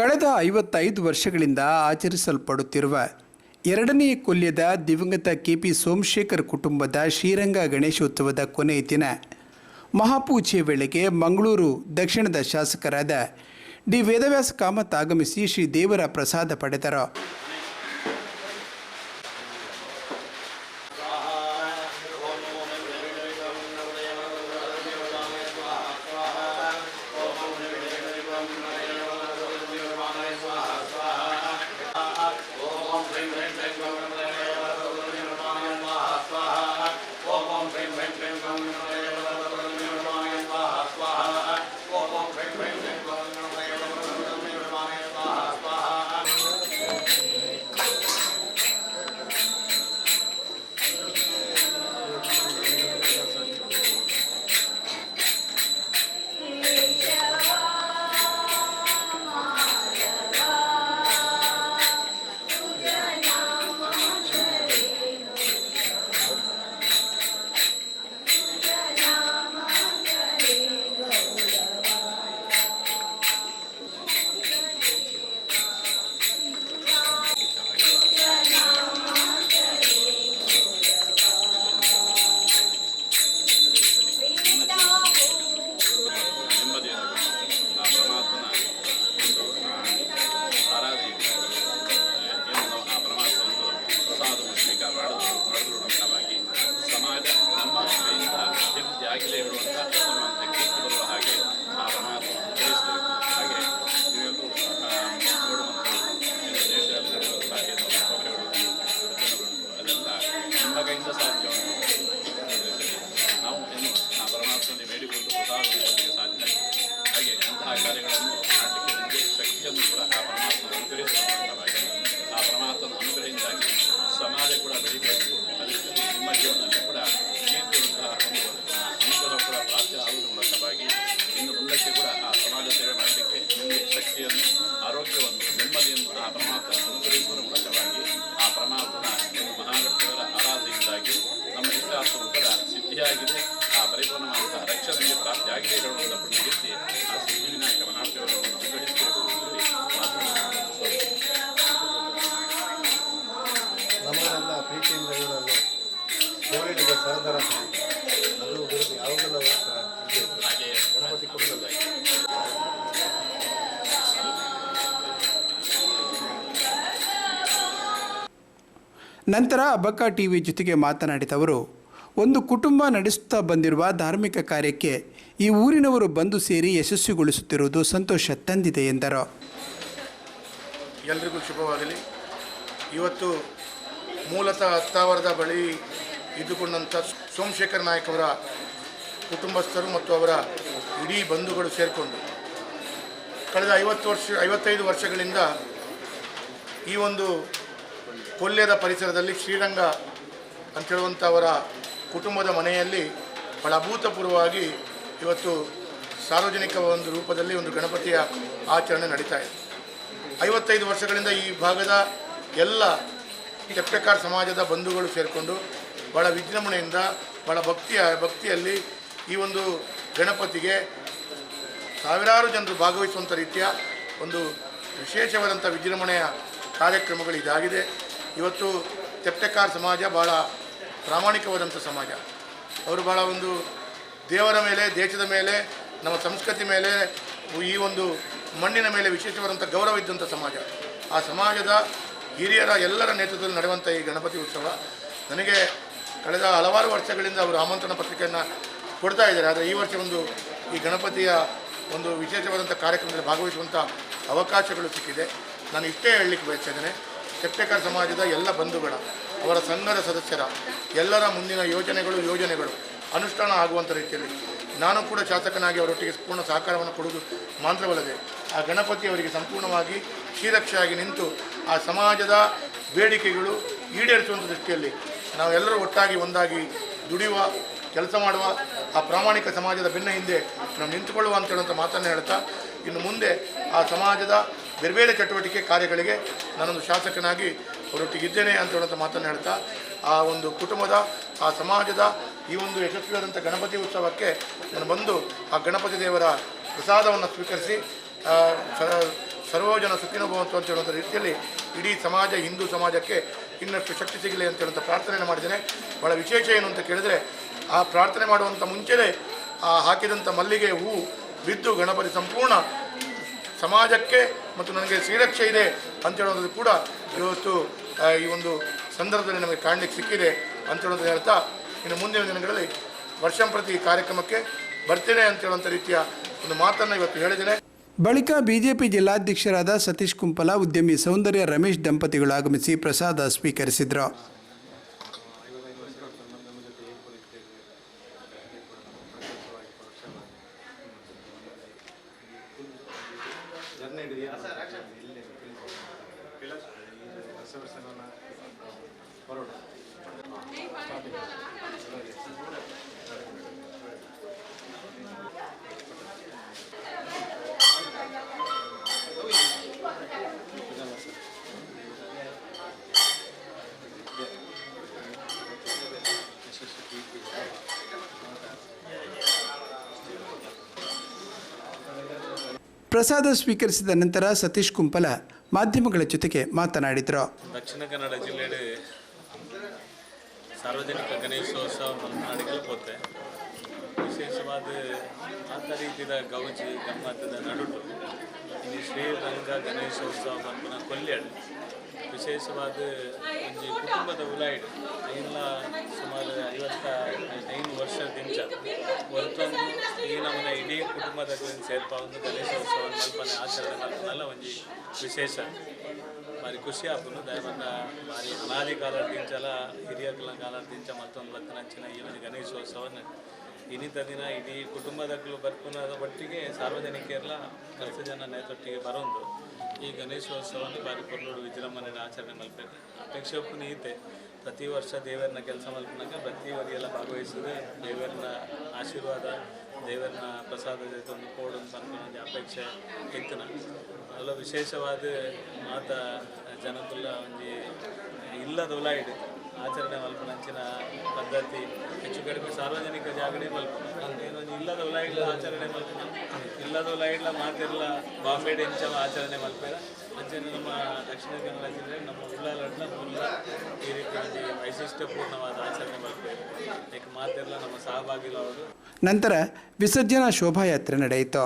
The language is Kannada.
ಕಳೆದ ಐವತ್ತೈದು ವರ್ಷಗಳಿಂದ ಆಚರಿಸಲ್ಪಡುತ್ತಿರುವ ಎರಡನೇ ಕೊಲ್ಯದ ದಿವಂಗತ ಕೆ ಪಿ ಸೋಮಶೇಖರ್ ಕುಟುಂಬದ ಶ್ರೀರಂಗ ಗಣೇಶೋತ್ಸವದ ಕೊನೆಯ ದಿನ ಮಹಾಪೂಜೆ ವೇಳೆಗೆ ಮಂಗಳೂರು ದಕ್ಷಿಣದ ಶಾಸಕರಾದ ಡಿ ವೇದವ್ಯಾಸ ಕಾಮತ್ ಆಗಮಿಸಿ ಶ್ರೀ ದೇವರ ಪ್ರಸಾದ ಪಡೆದರು. I can say everyone. ನಂತರ ಅಬ್ಬಕ್ಕ ಟಿವಿ ಜೊತೆಗೆ ಮಾತನಾಡಿದವರು, ಒಂದು ಕುಟುಂಬ ನಡೆಸುತ್ತಾ ಬಂದಿರುವ ಧಾರ್ಮಿಕ ಕಾರ್ಯಕ್ಕೆ ಈ ಊರಿನವರು ಬಂದು ಸೇರಿ ಯಶಸ್ವಿಗೊಳಿಸುತ್ತಿರುವುದು ಸಂತೋಷ ತಂದಿದೆ ಎಂದರು. ಎಲ್ರಿಗೂ ಶುಭವಾಗಲಿ. ಇವತ್ತು ಮೂಲತಃ ಹತ್ತಾವರದ ಬಳಿ ಇದ್ದುಕೊಂಡಂಥ ಸೋಮಶೇಖರ್ ನಾಯಕ್ ಅವರ ಕುಟುಂಬಸ್ಥರು ಮತ್ತು ಅವರ ಇಡೀ ಬಂಧುಗಳು ಸೇರಿಕೊಂಡು ಕಳೆದ ಐವತ್ತು ವರ್ಷ, ಐವತ್ತೈದು ವರ್ಷಗಳಿಂದ ಈ ಒಂದು ಕೊಲ್ಯದ ಪರಿಸರದಲ್ಲಿ ಶ್ರೀರಂಗ ಅಂತ ಹೇಳುವಂಥವರ ಕುಟುಂಬದ ಮನೆಯಲ್ಲಿ ಬಹಳ ಅಭೂತಪೂರ್ವವಾಗಿ ಇವತ್ತು ಸಾರ್ವಜನಿಕ ಒಂದು ರೂಪದಲ್ಲಿ ಒಂದು ಗಣಪತಿಯ ಆಚರಣೆ ನಡೀತಾ ಇದೆ. ಐವತ್ತೈದು ವರ್ಷಗಳಿಂದ ಈ ಭಾಗದ ಎಲ್ಲ ಚಪ್ಪೆಕಾರ್ ಸಮಾಜದ ಬಂಧುಗಳು ಸೇರಿಕೊಂಡು ಭಾಳ ವಿಜೃಂಭಣೆಯಿಂದ ಭಾಳ ಭಕ್ತಿಯ, ಭಕ್ತಿಯಲ್ಲಿ ಈ ಒಂದು ಗಣಪತಿಗೆ ಸಾವಿರಾರು ಜನರು ಭಾಗವಹಿಸುವಂಥ ರೀತಿಯ ಒಂದು ವಿಶೇಷವಾದಂಥ ವಿಜೃಂಭಣೆಯ ಕಾರ್ಯಕ್ರಮಗಳು ಇದಾಗಿದೆ ಇವತ್ತು ತೆಪ್ಟೆಕಾರ್ ಸಮಾಜ ಭಾಳ ಪ್ರಾಮಾಣಿಕವಾದಂಥ ಸಮಾಜ. ಅವರು ಭಾಳ ಒಂದು ದೇವರ ಮೇಲೆ, ದೇಶದ ಮೇಲೆ, ನಮ್ಮ ಸಂಸ್ಕೃತಿ ಮೇಲೆ, ಈ ಒಂದು ಮಣ್ಣಿನ ಮೇಲೆ ವಿಶೇಷವಾದಂಥ ಗೌರವ ಇದ್ದಂಥ ಸಮಾಜ. ಆ ಸಮಾಜದ ಹಿರಿಯರ ಎಲ್ಲರ ನೇತೃತ್ವದಲ್ಲಿ ನಡೆಯುವಂಥ ಈ ಗಣಪತಿ ಉತ್ಸವ ನನಗೆ ಕಳೆದ ಹಲವಾರು ವರ್ಷಗಳಿಂದ ಅವರು ಆಮಂತ್ರಣ ಪತ್ರಿಕೆಯನ್ನು ಕೊಡ್ತಾ ಇದ್ದಾರೆ. ಆದರೆ ಈ ವರ್ಷ ಒಂದು ಈ ಗಣಪತಿಯ ಒಂದು ವಿಶೇಷವಾದಂಥ ಕಾರ್ಯಕ್ರಮದಲ್ಲಿ ಭಾಗವಹಿಸುವಂಥ ಅವಕಾಶಗಳು ಸಿಕ್ಕಿದೆ. ನಾನು ಇಷ್ಟೇ ಹೇಳಲಿಕ್ಕೆ ಬಯಸ್ತಿದ್ದೇನೆ ಕೆಪ್ಪೆಕರ್ ಸಮಾಜದ ಎಲ್ಲ ಬಂಧುಗಳ, ಅವರ ಸಂಘದ ಸದಸ್ಯರ, ಎಲ್ಲರ ಮುಂದಿನ ಯೋಜನೆಗಳು ಯೋಜನೆಗಳು, ಅನುಷ್ಠಾನ ಆಗುವಂಥ ರೀತಿಯಲ್ಲಿ. ನಾನು ಕೂಡ ಶಾಸಕನಾಗಿ ಅವರೊಟ್ಟಿಗೆ ಪೂರ್ಣ ಸಹಕಾರವನ್ನು ಕೊಡುವುದು ಮಾತ್ರವಲ್ಲದೆ, ಆ ಗಣಪತಿ ಅವರಿಗೆ ಸಂಪೂರ್ಣವಾಗಿ ಶ್ರೀರಕ್ಷೆಯಾಗಿ ನಿಂತು ಆ ಸಮಾಜದ ಬೇಡಿಕೆಗಳು ಈಡೇರಿಸುವಂಥ ದೃಷ್ಟಿಯಲ್ಲಿ ನಾವೆಲ್ಲರೂ ಒಟ್ಟಾಗಿ ಒಂದಾಗಿ ದುಡಿಯುವ, ಕೆಲಸ ಮಾಡುವ, ಆ ಪ್ರಾಮಾಣಿಕ ಸಮಾಜದ ಬೆನ್ನ ಹಿಂದೆ ನಾವು ನಿಂತುಕೊಳ್ಳುವ ಅಂತ ಹೇಳುವಂಥ ಮಾತನ್ನು ಹೇಳ್ತಾ, ಇನ್ನು ಮುಂದೆ ಆ ಸಮಾಜದ ಬೇರೆ ಬೇರೆ ಚಟುವಟಿಕೆ ಕಾರ್ಯಗಳಿಗೆ ನಾನೊಂದು ಶಾಸಕನಾಗಿ ಇದ್ದೇನೆ ಅಂತ ಹೇಳುವಂಥ ಮಾತನ್ನು ಹೇಳ್ತಾ, ಆ ಒಂದು ಕುಟುಂಬದ, ಆ ಸಮಾಜದ, ಈ ಒಂದು ಯಶಸ್ವಿಯಾದಂಥ ಗಣಪತಿ ಉತ್ಸವಕ್ಕೆ ನಾನು ಬಂದು ಆ ಗಣಪತಿ ದೇವರ ಪ್ರಸಾದವನ್ನು ಸ್ವೀಕರಿಸಿ ಸರ್ವಜನ ಸುತ್ತಿನ ಭವಂತು ಅಂತ ಹೇಳುವಂಥ ರೀತಿಯಲ್ಲಿ ಇಡೀ ಸಮಾಜ, ಹಿಂದೂ ಸಮಾಜಕ್ಕೆ ಇನ್ನಷ್ಟು ಶಕ್ತಿ ಸಿಗಲಿ ಅಂತ ಹೇಳುವಂಥ ಪ್ರಾರ್ಥನೆಯನ್ನು ಮಾಡಿದ್ದೇನೆ. ಭಾಳ ವಿಶೇಷ ಏನು ಅಂತ ಕೇಳಿದರೆ, ಆ ಪ್ರಾರ್ಥನೆ ಮಾಡುವಂಥ ಮುಂಚೆಯೇ ಆ ಹಾಕಿದಂಥ ಮಲ್ಲಿಗೆ ಹೂವು ಬಿದ್ದು ಗಣಪತಿ ಸಂಪೂರ್ಣ ಸಮಾಜಕ್ಕೆ ಮತ್ತು ನನಗೆ ಶ್ರೀರಕ್ಷೆ ಇದೆ ಅಂತ ಹೇಳೋದು ಕೂಡ ಇವತ್ತು ಈ ಒಂದು ಸಂದರ್ಭದಲ್ಲಿ ನಮಗೆ ಕಾಣಲಿಕ್ಕೆ ಸಿಕ್ಕಿದೆ ಅಂತ ಹೇಳೋದು ಹೇಳ್ತಾ, ಇನ್ನು ಮುಂದಿನ ದಿನಗಳಲ್ಲಿ ವರ್ಷಂಪ್ರತಿ ಕಾರ್ಯಕ್ರಮಕ್ಕೆ ಬರ್ತೇನೆ ಅಂತ ಹೇಳುವಂಥ ರೀತಿಯ ಒಂದು ಮಾತನ್ನು ಇವತ್ತು ಹೇಳಿದ್ದೇನೆ. ಬಳಿಕ ಬಿಜೆಪಿ ಜಿಲ್ಲಾಧ್ಯಕ್ಷರಾದ ಸತೀಶ್ ಕುಂಪಲ, ಉದ್ಯಮಿ ಸೌಂದರ್ಯ ರಮೇಶ್ ದಂಪತಿಗಳು ಆಗಮಿಸಿ ಪ್ರಸಾದ ಸ್ವೀಕರಿಸಿದರು. ಪ್ರಸಾದ ಸ್ವೀಕರಿಸಿದ ನಂತರ ಸತೀಶ್ ಕುಂಪಲ ಮಾಧ್ಯಮಗಳ ಜೊತೆಗೆ ಮಾತನಾಡಿದರು. ದಕ್ಷಿಣ ಕನ್ನಡ ಜಿಲ್ಲೆಯಲ್ಲಿ ಸಾರ್ವಜನಿಕ ಗಣೇಶೋತ್ಸವ ಮಲೆನಾಡಿಗೆಲ್ಲ ಪೋತೆ ವಿಶೇಷವಾದ ಆತ ರೀತಿಯ ಗೌಜಿ, ಗಮ್ಮತ್ತದ ನಡುಟು ಇಲ್ಲಿ ಶ್ರೀರಂಗ ಗಣೇಶೋತ್ಸವ ಮಲ್ಪನ ಕೊಲ್ಯಾಡು ವಿಶೇಷವಾದ ಒಂದು ಕುಟುಂಬದ ಉಲಾಯ್ಡು ಎಲ್ಲ ಸುಮಾರು ಐವತ್ತ ಕುಟುಂಬದಕ್ಲಿಂದ ಸೇರ್ಪ ಒಂದು ಗಣೇಶೋತ್ಸವ ಮಲ್ಪನೆ ಆಚರಣೆ ಮಾಡ್ತಾನಲ್ಲ ಒಂಜಿ ವಿಶೇಷ. ಭಾರಿ ಖುಷಿ ಆಪುನು ದಯಮಂದ ಭಾರಿ ಅನಾದಿ ಕಾಲ ದಿಂಚಲ ಹಿರಿಯ ಕಾಲ ದಿಂಚ ಮತ್ತೊಂದು ಬತ್ತನಂಚಿನ ಈ ಒಂದು ಗಣೇಶೋತ್ಸವನ ಇನ್ನಿತ ದಿನ ಇಡೀ ಕುಟುಂಬದಕ್ಕೂ ಬರ್ಪುನದ ಒಟ್ಟಿಗೆ ಸಾರ್ವಜನಿಕರೆಲ್ಲ ಕೆಲಸ ಜನ ನೇತೊಟ್ಟಿಗೆ ಬರೋದು ಈ ಗಣೇಶೋತ್ಸವನ ಬಾರಿ ಕೊಲ್ಲೋಡು ವಿಜೃಂಭಣೆಯ ಆಚರಣೆ ಮಲ್ಪೇನೆ ಅಪೇಕ್ಷೆ ನೀತೆ. ಪ್ರತಿ ವರ್ಷ ದೇವರನ್ನ ಕೆಲಸ ಮಲ್ಪನಾಗ ಪ್ರತಿ ಎಲ್ಲ ಭಾಗವಹಿಸಿದೆ ದೇವರನ್ನ ಆಶೀರ್ವಾದ ದೇವರನ್ನ ಪ್ರಸಾದ ತಂದು ಒಂದು ಕೋಡು ಒಂದು ಅಪೇಕ್ಷೆ ಇತ್ತನ. ಅಲ್ಲ ವಿಶೇಷವಾದ ಮಾತ ಜನಕುಲ್ಲ ಒಂದು ಇಲ್ಲದ ಉಲಾಯಿಡ್ ಆಚರಣೆ ಮಲ್ಪನಂಚಿನ ಪದ್ಧತಿ, ಹೆಚ್ಚು ಕಡಿಮೆ ಸಾರ್ವಜನಿಕ ಜಾಗಡಿ ಮಲ್ಪನ ಇಲ್ಲದ ಉಲಾಯಿಲ್ಲ ಆಚರಣೆ ಮಲ್ಪನ ಇಲ್ಲದ ಉಲಾಯಿಲ್ಲ ಮಾತೆಲ್ಲ ಬಾಂಬೆ ಎಂಚವ ಆಚರಣೆ ಮಲ್ಪೇರ ಅಂಚೆ ನಮ್ಮ ದಕ್ಷಿಣ ಕನ್ನಡ ಜಿಲ್ಲೆ, ನಮ್ಮ ಉಳ್ಳಾಲಡ್ಲ ಮೂಲ ಈ ರೀತಿಯಾಗಿ ವೈಶಿಷ್ಟ್ಯಪೂರ್ಣವಾದ ಆಚರಣೆ ಮಲ್ಪೇರು ಅದಕ್ಕೆ ಮಾತೆಲ್ಲ ನಮ್ಮ ಅವರು ನಂತರ ವಿಸರ್ಜನಾ ಶೋಭಾಯಾತ್ರೆ ನಡೆಯಿತು.